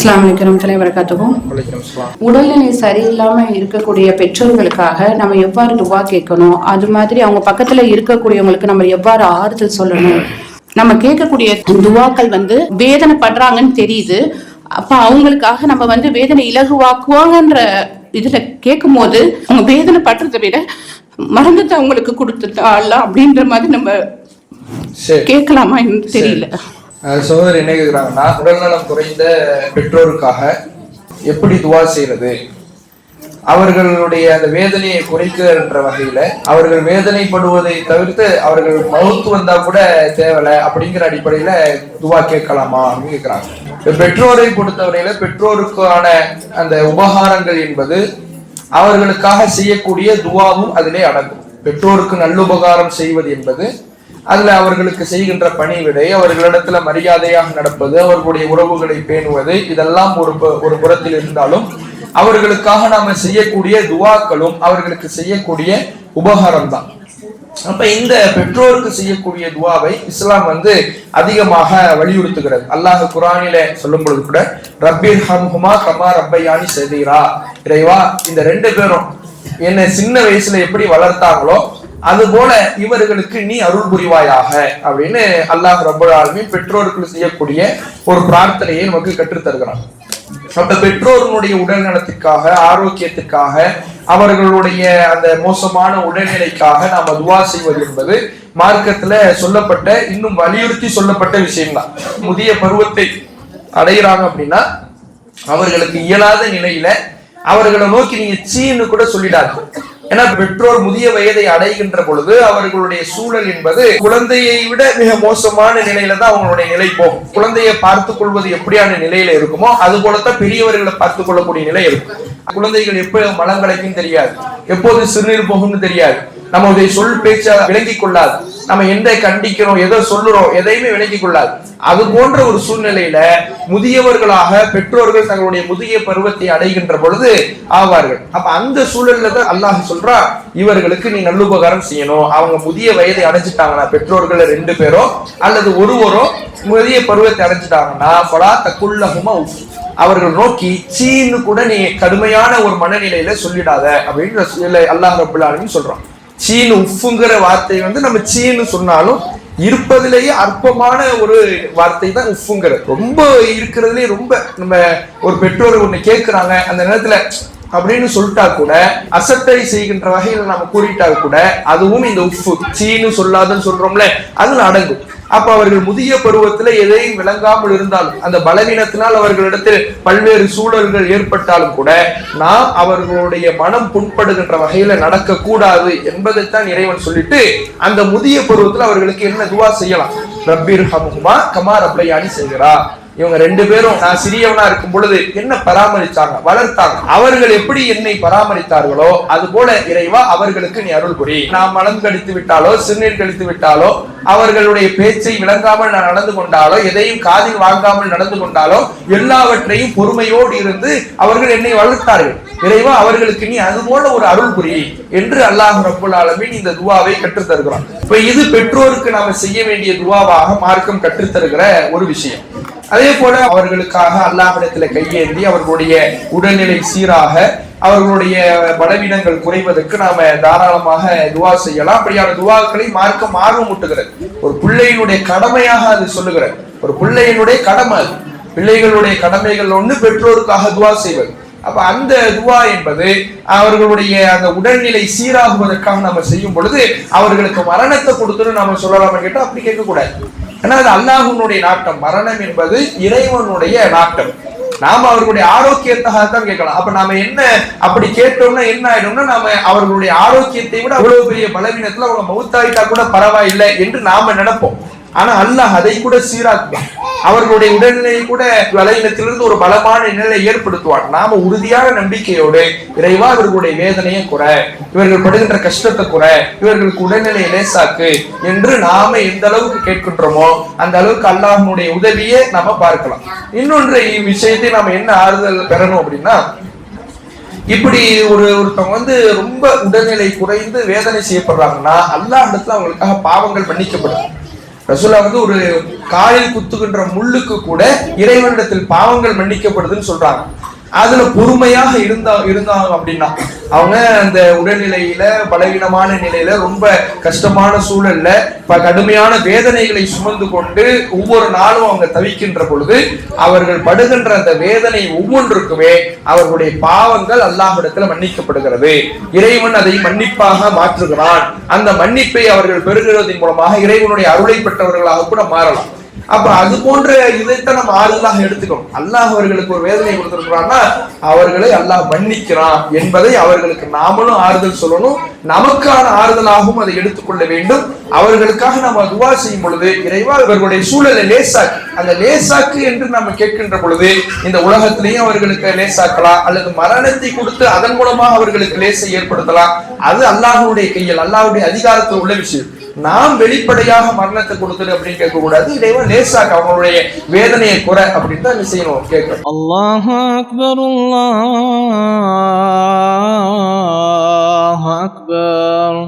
அஸ்லாம் வலைக்கம் அஸ்ஸலாம். உடல்நிலை சரியில்லாம இருக்கக்கூடிய பெற்றோர்களுக்காக நம்ம எவ்வாறு துவா கேட்கணும்? அது மாதிரி அவங்க பக்கத்துல இருக்கக்கூடியவங்களுக்கு நம்ம எவ்வாறு ஆறுதல் சொல்லணும்? நம்ம கேட்கக்கூடிய துவாக்கள் வந்து வேதனை படுறாங்கன்னு தெரியுது. அப்ப அவங்களுக்காக நம்ம வந்து வேதனை இலகுவாக்குவாங்கன்ற இதுல கேட்கும் போது அவங்க வேதனை படுறதை விட மறந்துட்டு அவங்களுக்கு கொடுத்துட்டா அப்படின்ற மாதிரி நம்ம கேட்கலாமா தெரியல. அஹ் என்ன கேட்குறாங்கன்னா உடல்நலம் குறைந்த பெற்றோருக்காக எப்படி துவா செய்யறது அவர்களுடைய அந்த வேதனையை குறைக்கிற வகையில அவர்கள் வேதனைப்படுவதை தவிர்த்து அவர்கள் மவுத்து வந்தா கூட தேவலை அப்படிங்கிற அடிப்படையில துவா கேட்கலாமா அப்படின்னு கேட்கிறாங்க பெற்றோரை பொறுத்தவரையில பெற்றோருக்கான அந்த உபகாரங்கள் என்பது அவர்களுக்காக செய்யக்கூடிய துவாவும் அதிலே அடங்கும். பெற்றோருக்கு நல்லுபகாரம் செய்வது என்பது அதுல அவர்களுக்கு செய்கின்ற பணிவிடை அவர்களிடத்துல மரியாதையாக நடப்பது அவர்களுடைய உறவுகளை பேணுவது இதெல்லாம் ஒரு ஒரு புறத்தில் இருந்தாலும் அவர்களுக்காக நாம செய்யக்கூடிய துவாக்களும் அவர்களுக்கு செய்யக்கூடிய உபகாரம் தான் அப்ப இந்த பெற்றோருக்கு செய்யக்கூடிய துவாவை இஸ்லாம் வந்து அதிகமாக வலியுறுத்துகிறது. அல்லாஹ் குரானில சொல்லும் பொழுது கூட ரப்பீர் ஹம்ஹுமா கமா ரப்பையானி சதீரா. இறைவா இந்த ரெண்டு பேரும் என்னை சின்ன வயசுல எப்படி வளர்த்தாங்களோ அது போல இவர்களுக்கு நீ அருள் புரிவாயாக அப்படின்னு அல்லாஹ் ரப்பல் பெற்றோர்கள் செய்யக்கூடிய ஒரு பிரார்த்தனையை நமக்கு கற்றுத் அந்த பெற்றோர்களுடைய உடல் நலத்துக்காக ஆரோக்கியத்துக்காக அவர்களுடைய அந்த மோசமான உடல்நிலைக்காக நாம் துவா செய்வது என்பது மார்க்கத்துல சொல்லப்பட்ட இன்னும் வலியுறுத்தி சொல்லப்பட்ட விஷயம்தான். முதிய பருவத்தை அடைகிறாங்க அப்படின்னா அவர்களுக்கு இயலாத நிலையில அவர்களை நோக்கி நீங்க சீன்னு கூட சொல்லிடாது ஏன்னா பெற்றோர் முதிய வயதை அடைகின்ற பொழுது அவர்களுடைய சூழல் என்பது குழந்தையை விட மிக மோசமான நிலையில தான் அவங்களுடைய நிலை போகும். குழந்தையை பார்த்துக் கொள்வது எப்படியான நிலையில இருக்குமோ அது போலத்தான் பெரியவர்களை பார்த்துக் கொள்ளக்கூடிய நிலை இருக்கும். குழந்தைகள் எப்போ மலங்களைக்கும் தெரியாது. எப்போது சிறுநீர் போகும்னு தெரியாது. நம்முடைய சொல் பேச்சை விளங்கிக் கொள்ளாது. நம்ம எந்த கண்டிக்கிறோம் எதை சொல்லுறோம் எதையுமே விளங்கிக் கொள்ளாது. அது போன்ற ஒரு சூழ்நிலையில முதியவர்களாக பெற்றோர்கள் தங்களுடைய முதிய பருவத்தை அடைகின்ற பொழுது ஆவார்கள். அப்ப அந்த சூழல்ல தான் அல்லாஹ் சொல்றா இவர்களுக்கு நீ நல்லுபகாரம் செய்யணும். அவங்க முதிய வயதை அடைஞ்சிட்டாங்கன்னா பெற்றோர்கள் ரெண்டு பேரோ அல்லது ஒருவரோ முதிய பருவத்தை அடைஞ்சிட்டாங்கன்னா பலா தக்குள்ளகுமா அவர்கள் நோக்கி சீன்னு கூட நீ கடுமையான ஒரு மனநிலையில சொல்லிடாத அப்படின்னு அல்லாஹ் ரபுல்லாலும் சொல்றான். சீனு உஃப்புங்கிற வார்த்தை வந்து நம்ம சீனு சொன்னாலும் இருப்பதிலேயே அற்பமான ஒரு வார்த்தை தான் உஃப்புங்கிறது ரொம்ப இருக்கிறதுலே ரொம்ப நம்ம ஒரு பெற்றோர் ஒண்ணு கேட்குறாங்க அந்த நேரத்துல அப்படின்னு சொல்லிட்டா கூட அசட்டை செய்கின்ற வகையில் நம்ம கூறிட்டா கூட அதுவும் இந்த உப்பு சீனு சொல்லாதுன்னு சொல்றோம்ல அதுல அடங்கும். அப்ப அவர்கள் முதிய பருவத்துல எதையும் விளங்காமல் இருந்தாலும் அந்த பலவீனத்தினால் அவர்களிடத்தில் பல்வேறு சூழல்கள் ஏற்பட்டாலும் கூட நாம் அவர்களுடைய மனம் புண்படுகின்ற வகையில நடக்க கூடாது என்பதைத்தான் இறைவன் சொல்லிட்டு அந்த முதிய பருவத்துல அவர்களுக்கு என்ன துவா செய்யலாம்? ரப்பீர் ஹமுமா கமா ரப்பையானி செய்கிறா இவங்க ரெண்டு பேரும் நான் சிறியவனா இருக்கும் பொழுது என்ன பராமரிச்சாங்க? வளர்த்தாங்க. அவர்கள் எப்படி என்னை பராமரித்தார்களோ அது போல இறைவா அவர்களுக்கு நீ அருள் புரி. நான் மலம் கடித்து விட்டாலோ சிறுநீர் கழித்து விட்டாலோ அவர்களுடைய பேச்சை விளங்காமல் நான் நடந்து கொண்டாலோ எதையும் காதில் வாங்காமல் நடந்து கொண்டாலோ எல்லாவற்றையும் பொறுமையோடு இருந்து அவர்கள் என்னை வளர்த்தார்கள். இறைவா அவர்களுக்கு நீ அது போல ஒரு அருள் புரி என்று அல்லாஹ் ரப்புல் ஆலமின் இந்த துவாவை கற்றுத் தருகிறான். இப்ப இது பெற்றோருக்கு நாம செய்ய வேண்டிய துவாவாக மார்க்கம் கற்றுத் தருகிற ஒரு விஷயம். அதே போல அவர்களுக்காக அல்லாஹிடத்துல கையேந்தி அவர்களுடைய உடல்நிலை சீராக அவர்களுடைய பலவீனங்கள் குறைவதற்கு நாம தாராளமாக துவா செய்யலாம். அப்படியான துவாக்களை மார்க்கம் ஆர்வம் ஊட்டுகிறது. ஒரு பிள்ளையினுடைய கடமையாக அது சொல்லுகிறது. ஒரு பிள்ளையினுடைய கடமை அது. பிள்ளைகளுடைய கடமைகள் ஒண்ணு பெற்றோருக்காக துவா செய்வது. அப்ப அந்த துவா என்பது அவர்களுடைய அந்த உடல்நிலை சீராகுவதற்காக நம்ம செய்யும் பொழுது அவர்களுக்கு மரணத்தை கொடுத்துன்னு நம்ம சொல்லலாமா கேட்டா அப்படி கேட்கக்கூடாது. ஏன்னா அது அல்லாஹனுடைய நாட்டம். மரணம் என்பது இறைவனுடைய நாட்டம். நாம அவர்களுடைய ஆரோக்கியத்தாக தான் கேட்கலாம். அப்ப நாம என்ன அப்படி கேட்டோம்னா என்ன ஆயிடும்னா நாம அவர்களுடைய ஆரோக்கியத்தை விட அவ்வளவு பெரிய பலவீனத்துல அவங்க மவுத்தாயிட்டா கூட பரவாயில்லை என்று நாம நினைப்போம். ஆனா அல்லாஹ் அதை கூட சீராக்குவான். அவர்களுடைய உடல்நிலையை கூட வலையினத்திலிருந்து ஒரு பலமான நிலையை ஏற்படுத்துவான். நாம உறுதியான நம்பிக்கையோடு இறைவா இவர்களுடைய வேதனையை குறை இவர்கள் படுகின்ற கஷ்டத்தை குறை இவர்களுக்கு உடல்நிலையை லேசாக்கு என்று நாம எந்த அளவுக்கு கேட்கின்றோமோ அந்த அளவுக்கு அல்லாஹ்னுடைய உதவியை நாம பார்க்கலாம். இன்னொன்று விஷயத்தை நாம என்ன ஆறுதல் பெறணும் அப்படின்னா இப்படி ஒரு ஒருத்தவங்க வந்து ரொம்ப உடல்நிலை குறைந்து வேதனை செய்யப்படுறாங்கன்னா அல்லாஹ் இடத்துல அவங்களுக்காக பாவங்கள் மன்னிக்கப்படும். ரசூலா வந்து ஒரு காலில் குத்துகின்ற முள்ளுக்கு கூட இறைவனிடத்தில் பாவங்கள் மன்னிக்கப்படுதுன்னு சொல்றாங்க. அதுல பொறுமையாக இருந்தா இருந்தாங்க அப்படின்னா அவங்க அந்த உடல்நிலையில பலவீனமான நிலையில ரொம்ப கஷ்டமான சூழல்ல ப- கடுமையான வேதனைகளை சுமந்து கொண்டு ஒவ்வொரு நாளும் அவங்க தவிக்கின்ற பொழுது அவர்கள் படுகின்ற அந்த வேதனை ஒவ்வொன்றுக்குமே அவர்களுடைய பாவங்கள் அல்லாஹிடத்துல மன்னிக்கப்படுகிறது. இறைவன் அதை மன்னிப்பாக மாற்றுகிறான். அந்த மன்னிப்பை அவர்கள் பெறுகிறதன் மூலமாக இறைவனுடைய அருளை பெற்றவர்களாக கூட மாறலாம். அப்ப அது போன்ற இதைத்தான் நம்ம ஆறுதலாக எடுத்துக்கணும். அல்லாஹ் அவர்களுக்கு ஒரு வேதனை கொடுத்திருக்கிறான்னா அவர்களை அல்லாஹ் மன்னிக்கிறான் என்பதை அவர்களுக்கு நாமளும் ஆறுதல் சொல்லணும். நமக்கான ஆறுதலாகவும் அதை எடுத்துக்கொள்ள வேண்டும். அவர்களுக்காக நம்ம துவா செய்யும் பொழுது இறைவா இவர்களுடைய சூழலை லேசாக்கு அந்த லேசாக்கு என்று நம்ம கேட்கின்ற பொழுது இந்த உலகத்திலையும் அவர்களுக்கு லேசாக்கலாம் அல்லது மரணத்தை கொடுத்து அதன் மூலமாக அவர்களுக்கு லேசை ஏற்படுத்தலாம். அது அல்லாஹுடைய கையில் அல்லாஹ்வுடைய அதிகாரத்தில் உள்ள விஷயம். நாம் வெளிப்படையாக மரணத்தை கொடுத்துரு அப்படின்னு கேட்க கூடாது இறைவன் லேசாக அவனுடைய வேதனையை குறை அப்படின்னு தான் செய்யணும் கேட்கணும் அல்லாஹ் அக்பர் அல்லாஹ் அக்பர்.